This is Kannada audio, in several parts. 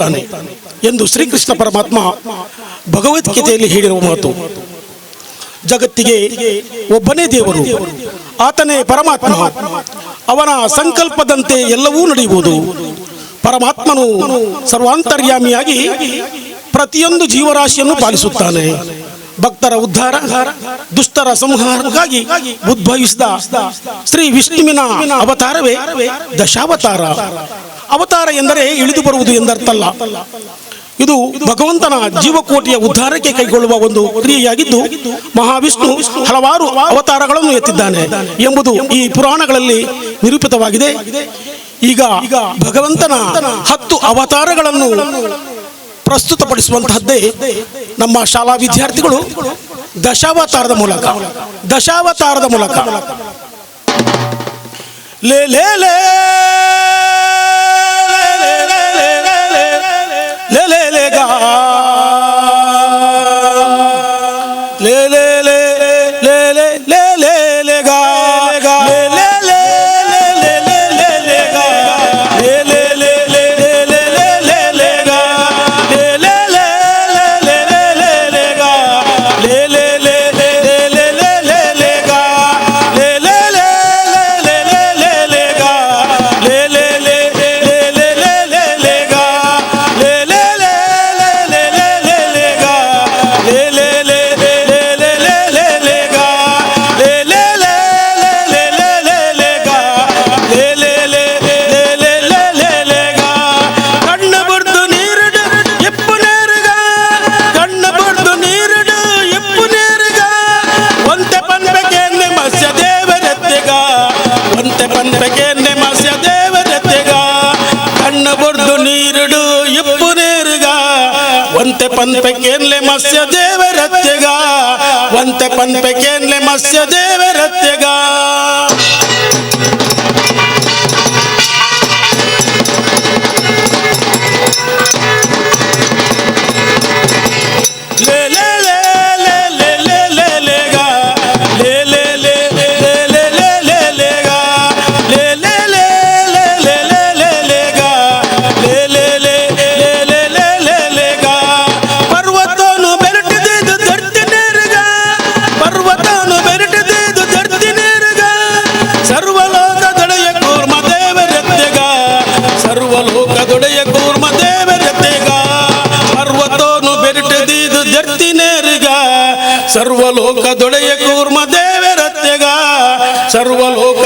ತಾನೆ ಎಂದು ಶ್ರೀಕೃಷ್ಣ ಪರಮಾತ್ಮ ಭಗವದ್ಗೀತೆಯಲ್ಲಿ ಹೇಳಿರುವ ಮಾತು. ಜಗತ್ತಿಗೆ ಒಬ್ಬನೇ ದೇವರು, ಆತನೇ ಪರಮಾತ್ಮ. ಅವನ ಸಂಕಲ್ಪದಂತೆ ಎಲ್ಲವೂ ನಡೆಯುವುದು. ಪರಮಾತ್ಮನು ಸರ್ವಾಂತರ್ಯಾಮಿಯಾಗಿ ಪ್ರತಿಯೊಂದು ಜೀವರಾಶಿಯನ್ನು ಪಾಲಿಸುತ್ತಾನೆ. ಭಕ್ತರ ಉದ್ಧಾರ, ದುಷ್ಟರ ಸಂಹಾರಕ್ಕಾಗಿ ಉದ್ಭವಿಸಿದ ಶ್ರೀ ವಿಷ್ಣುವಿನ ಅವತಾರವೇ ದಶಾವತಾರ. ಅವತಾರ ಎಂದರೆ ಇಳಿದು ಬರುವುದು ಎಂದರ್ಥಲ್ಲ. ಇದು ಭಗವಂತನ ಜೀವಕೋಟಿಯ ಉದ್ಧಾರಕ್ಕೆ ಕೈಗೊಳ್ಳುವ ಒಂದು ಕ್ರಿಯೆಯಾಗಿದ್ದು ಮಹಾವಿಷ್ಣು ಹಲವಾರು ಅವತಾರಗಳನ್ನು ಎತ್ತಿದ್ದಾನೆ ಎಂಬುದು ಈ ಪುರಾಣಗಳಲ್ಲಿ ನಿರೂಪಿತವಾಗಿದೆ. ಈಗ ಭಗವಂತನ ಹತ್ತು ಅವತಾರಗಳನ್ನು ಪ್ರಸ್ತುತಪಡಿಸುವಂತಹದ್ದೇ ನಮ್ಮ ಶಾಲಾ ವಿದ್ಯಾರ್ಥಿಗಳು ದಶಾವತಾರದ ಮೂಲಕ ದಶಾವತಾರದ ಮೂಲಕ. ಲೇ ಲೇ ಲೇ పంతకేన్నే మత్స్యదేవదత్తెగా కన్న బొడ్డు నీరుడు ఇప్పు నేరుగా వంతె పంతకేన్లే మత్స్యదేవరత్తెగా వంతె పంతకేన్లే మత్స్యదేవరత్తెగా ಸರ್ವಲೋಕ ದೊಡೆಯ ಕೂರ್ಮ ದೇವರತ್ತೆಗ ಸರ್ವಲೋಕ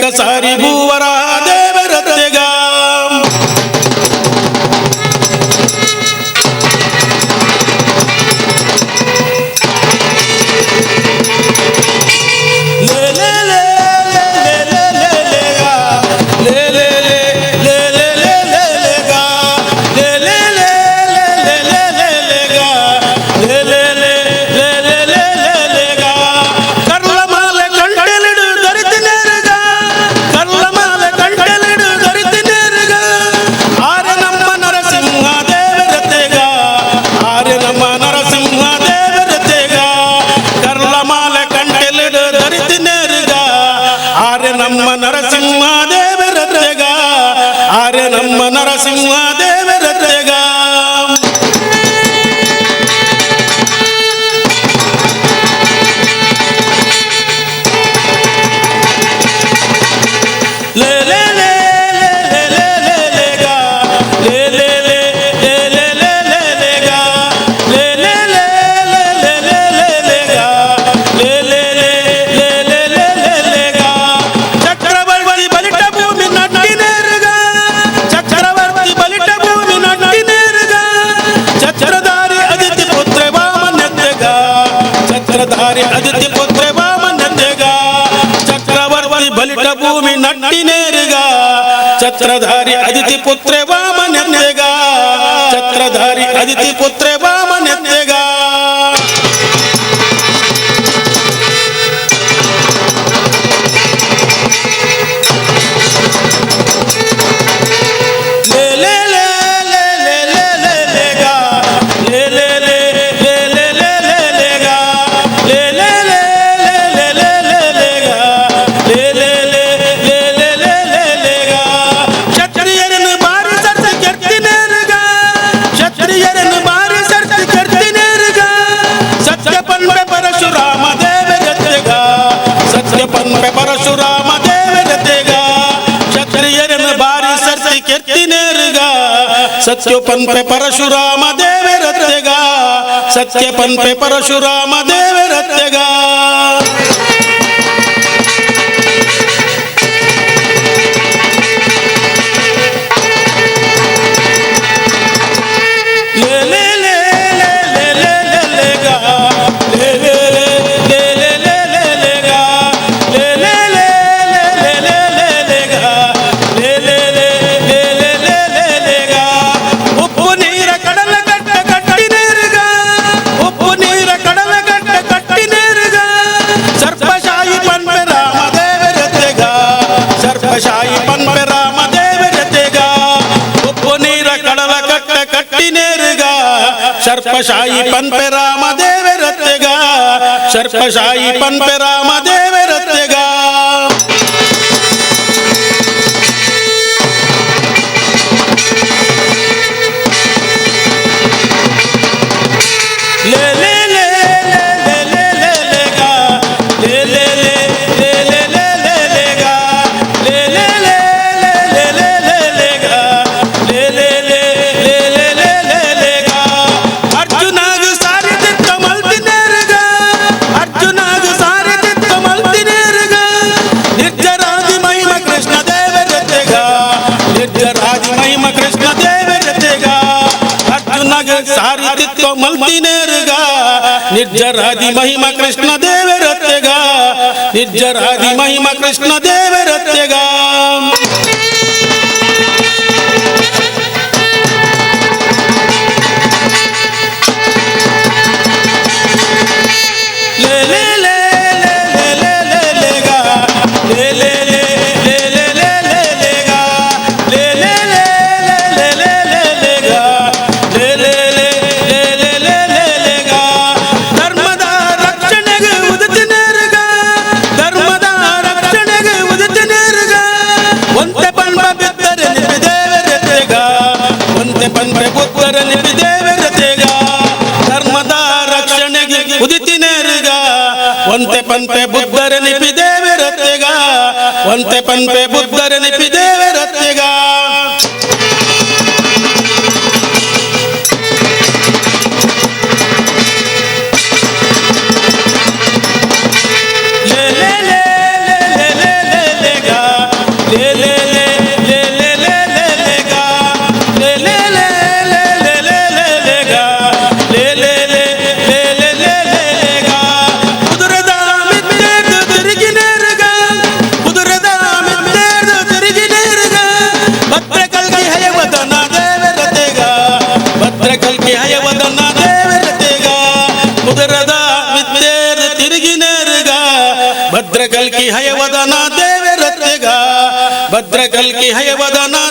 ಕಸಾರಿ ಭೂವರ ನಮ್ಮ ನರಸಿಂಹ ದೇವರ ಆರೆ ನಮ್ಮ ನರಸಿಂಹ ದೇವರ ಭೂಮಿ ನಟ್ಟಿನೇರಿಗ ಛತ್ರಧಾರಿ ಅದಿತಿ ಪುತ್ರೆ ವಾಮನೆತ್ತೆಗ ಛತ್ರಧಾರಿ ಅದಿತಿ ಪುತ್ರೆ ವಾಮನೆತ್ತೆಗ रतेगा सत्योपन परशुराम देवे रत्यगा। सत्यपन पे परशुराम देवे रत्यगा। सर्पशाही पन पे रामा देव रतेगा सर्पशाही पन पे रामा देव ಅತಿತ್ವ ಮಲ್ತಿನೇರ್ಗ ನಿರ್ಜರಾದಿ ಮಹಿಮ ಕೃಷ್ಣ ದೇವರತ್ತೆಗ ನಿರ್ಜರಾದಿ ಮಹಿಮ ಕೃಷ್ಣ ದೇವರತ್ತೆಗ ಪಂತೆ ಪಂಪೆ ಧರ್ಮದ ರಕ್ಷಣೆಗೆ ಒಂತೆ ಪಂಪೆ ಬುದ್ಧರ ನಿಪಿ ದೇವರತೆಗ ಒಂತೆ ಪಂಪೆ ಬುದ್ಧರ ನಿಪಿ वदना देवे रत्तेगा। भद्रकल की है वदना